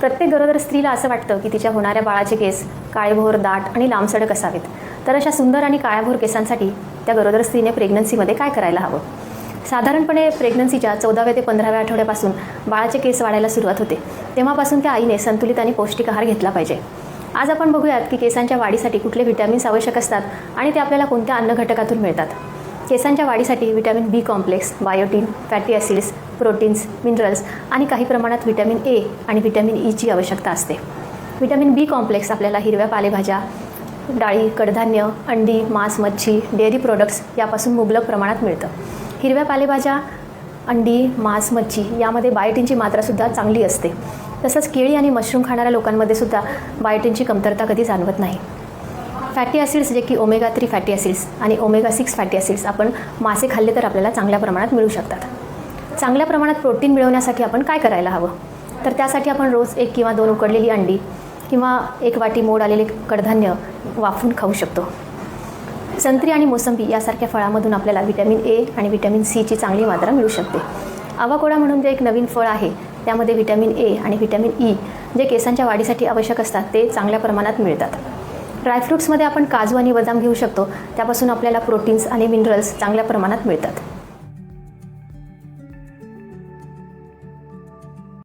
प्रत्येक गरोदर स्त्रीला असं वाटतं की तिच्या होणाऱ्या बाळाचे केस काळेभोर दाट आणि लांबसडक असावेत. तर अशा सुंदर आणि काळ्याभोर केसांसाठी त्या गरोदर स्त्रीने प्रेग्नन्सीमध्ये काय करायला हवं? साधारणपणे प्रेग्नन्सीच्या चौदाव्या ते पंधराव्या आठवड्यापासून बाळाचे केस वाढायला सुरुवात होते. तेव्हापासून त्या आईने संतुलित आणि पौष्टिक आहार घेतला पाहिजे. आज आपण बघूयात की केसांच्या वाढीसाठी कुठले व्हिटॅमिन्स आवश्यक असतात आणि ते आपल्याला कोणत्या अन्न घटकातून मिळतात. केसांच्या वाढीसाठी vitamin B complex biotin fatty acids proteins minerals आणि काही प्रमाणात व्हिटॅमिन ए आणि व्हिटॅमिन ईची आवश्यकता असते. व्हिटॅमिन बी कॉम्प्लेक्स आपल्याला हिरव्या पालेभाज्या डाळी कडधान्य अंडी मांस मच्छी डेअरी प्रोडक्ट्स यापासून मुबलक प्रमाणात मिळतं. हिरव्या पालेभाज्या अंडी मांस मच्छी यामध्ये बायोटीनची मात्रासुद्धा चांगली असते. तसंच केळी आणि मशरूम खाणाऱ्या लोकांमध्ये सुद्धा बायोटीनची कमतरता कधी जाणवत नाही. फॅटी ॲसिड्स जे की ओमेगा थ्री फॅटी ॲसिड्स आणि ओमेगा सिक्स फॅटी ॲसिड्स आपण मासे खाल्ले तर आपल्याला चांगल्या प्रमाणात मिळू शकतात. चांगल्या प्रमाणात प्रोटीन मिळवण्यासाठी आपण काय करायला हवं? तर त्यासाठी आपण रोज एक किंवा दोन उकडलेली अंडी किंवा एक वाटी मोड आलेले कडधान्य वाफून खाऊ शकतो. संत्री आणि मोसंबी यासारख्या फळामधून आपल्याला व्हिटॅमिन ए आणि व्हिटॅमिन सीची चांगली मात्रा मिळू शकते. आवाकोडा म्हणून जे एक नवीन फळ आहे त्यामध्ये व्हिटॅमिन ए आणि व्हिटॅमिन ई e जे केसांच्या वाढीसाठी आवश्यक असतात ते चांगल्या प्रमाणात मिळतात. ड्रायफ्रुट्समध्ये आपण काजू आणि बदाम घेऊ शकतो. त्यापासून आपल्याला प्रोटीन्स आणि मिनरल्स चांगल्या प्रमाणात मिळतात.